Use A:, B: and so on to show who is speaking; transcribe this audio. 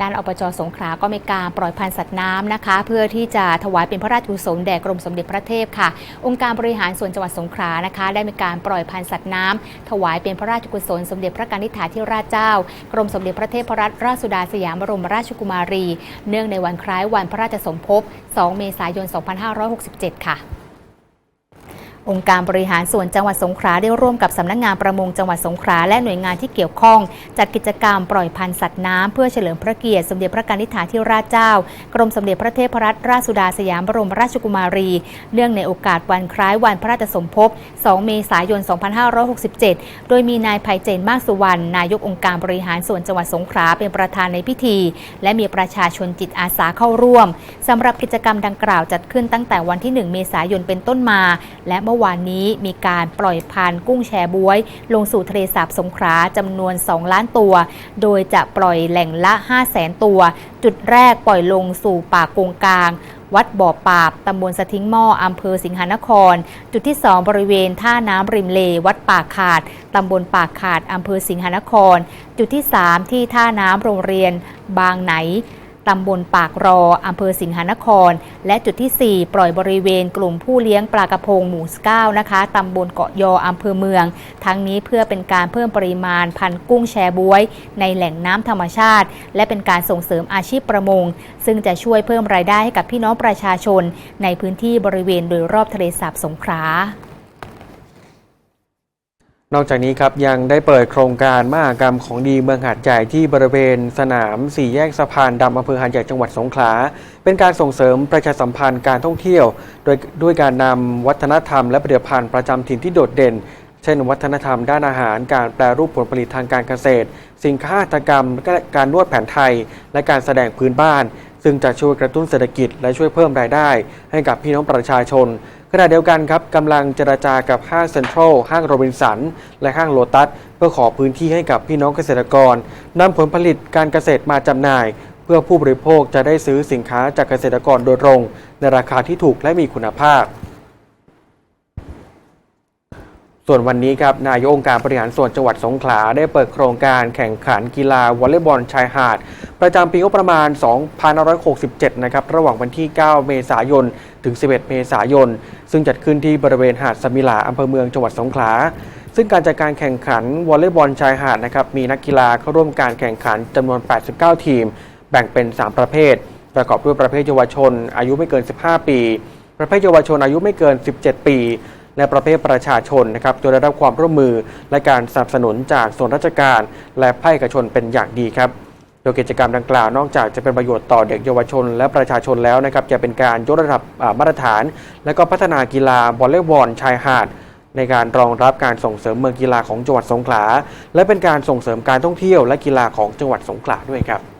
A: ด้านอบจสงขลาก็มีการปล่อยพันธุ์สัตว์น้ำนะคะ เพื่อที่จะถวายเป็นพระราชกุศลแด่กรมสมเด็จพระเทพค่ะ องค์การบริหารส่วนจังหวัดสงขลานะคะ ได้มีการปล่อยพันธุ์สัตว์น้ำถวายเป็นพระราชกุศลสมเด็จพระกนิษฐาธิราชเจ้า กรมสมเด็จพระเทพรัตนราชสุดาสยามบรมราชกุมารี เนื่องในวันคล้ายวันพระราชสมภพ 2 เมษายน 2567 ค่ะ องค์การบริหารส่วนจังหวัดสงขลาได้ร่วมกับสำนักงานประมงจังหวัดสงขลาและหน่วยงานที่เกี่ยวข้อง จัดกิจกรรมปล่อยพันธุ์สัตว์น้ำเพื่อเฉลิมพระเกียรติสมเด็จพระกนิษฐาธิราชเจ้า กรมสมเด็จพระเทพรัตนราชสุดาสยามบรมราชกุมารี เนื่องในโอกาสวันคล้ายวันพระราชสมภพ 2 เมษายน 2567 โดยมีนายไพเจนมากสุวรรณนายกองค์การบริหารส่วนจังหวัดสงขลาเป็นประธานในพิธี และมีประชาชนจิตอาสาเข้าร่วมสำหรับกิจกรรมดังกล่าวจัดขึ้นตั้งแต่วันที่ 1 เมษายนเป็นต้นมา และเมื่อื่อวานนี้มีการปล่อยพันธุ์กุ้งแชบวย ลงสู่ทะเลสาบสงขลาจำนวน 2 ล้านตัว โดยจะปล่อยแหล่งละ 5 0 0แสนตัว จุดแรกปล่อยลงสู่ป่ากงกลางวัดบ่อปาบ ตำบลสะทิ้งหม้อ อำเภอสิงหนคร จุดที่ 2 บริเวณท่าน้ำริมเล วัดป่าขาด ตำบลป่าขาด อำเภอสิงหนคร จุดที่ 3 ที่ท่าน้ำโรงเรียน บางไหน ตำบลปากรอ อำเภอสิงหนคร และจุดที่ 4 ปล่อยบริเวณกลุ่มผู้เลี้ยงปลากระพงหมู่เก้านะคะ ตำบลเกาะยอ อำเภอเมือง ทั้งนี้เพื่อเป็นการเพิ่มปริมาณพันธุ์กุ้งแชบวย ในแหล่งน้ำธรรมชาติ และเป็นการส่งเสริมอาชีพประมง ซึ่งจะช่วยเพิ่มรายได้ให้กับพี่น้องประชาชน ในพื้นที่บริเวณโดยรอบทะเลสาบสงขลา
B: นอกจากนี้ครับยังได้เปิดโครงการมหากรรมของดีเมืองหาดใหญ่ที่บริเวณสนามสี่แยกสะพานดำอำเภอหาดใหญ่จังหวัดสงขลา เป็นการส่งเสริมประชาสัมพันธ์การท่องเที่ยว โดยด้วยการนำวัฒนธรรมและผลิตภัณฑ์ประจำถิ่นที่โดดเด่น เช่น วัฒนธรรมด้านอาหาร การแปรรูปผลผลิตทางการเกษตร สินค้าหัตกรรม การนวดแผนไทย และการแสดงพื้นบ้าน ซึ่งจะช่วยกระตุ้นเศรษฐกิจและช่วยเพิ่มรายได้ ให้กับพี่น้องประชาชน ขณะเดียวกันครับกำลังเจราจากับห้างเซ็นทรัลห้างโรบินสัน และห้างโลตัส เพื่อขอพื้นที่ให้กับพี่น้องเกษตรกรนำผลผลิตการเกษตรมาจำหน่าย เพื่อผู้บริโภคจะได้ซื้อสินค้าจากเกษตรกรโดยตรง ในราคาที่ถูกและมีคุณภาพ ส่วนวันนี้ครับนายกองค์การบริหารส่วนจังหวัดสงขลาได้เปิดโครงการแข่งขันกีฬาวอลเลย์บอลชายหาด ประจำปีงบประมาณ 2567 นะครับระหว่างวันที่ 9 เมษายน ถึง 11 เมษายน ซึ่งจัดขึ้นที่บริเวณหาดสมิลาอำเภอเมืองจังหวัดสงขลาซึ่งการจัดการแข่งขันวอลเลย์บอลชายหาดนะครับมีนักกีฬาเข้าร่วมการแข่งขันจำนวน 89 ทีม แบ่งเป็น 3 ประเภท ประกอบด้วยประเภทเยาวชน อายุไม่เกิน 15 ปี ประเภทเยาวชนอายุไม่เกิน 17 ปี และประเภทประชาชนนะครับโดยได้รับความร่วมมือและการสนับสนุนจากส่วนราชการ และภาคเอกชนเป็นอย่างดีครับโดยกิจกรรมดังกล่าวนอกจากจะเป็นประโยชน์ต่อเด็กเยาวชน และประชาชนแล้วนะครับจะเป็นการยกระดับมาตรฐาน และก็พัฒนากีฬาวอลเลย์บอลชายหาด ในการรองรับการส่งเสริมเมืองกีฬาของจังหวัดสงขลา และเป็นการส่งเสริมการท่องเที่ยวและกีฬาของจังหวัดสงขลาด้วยครับ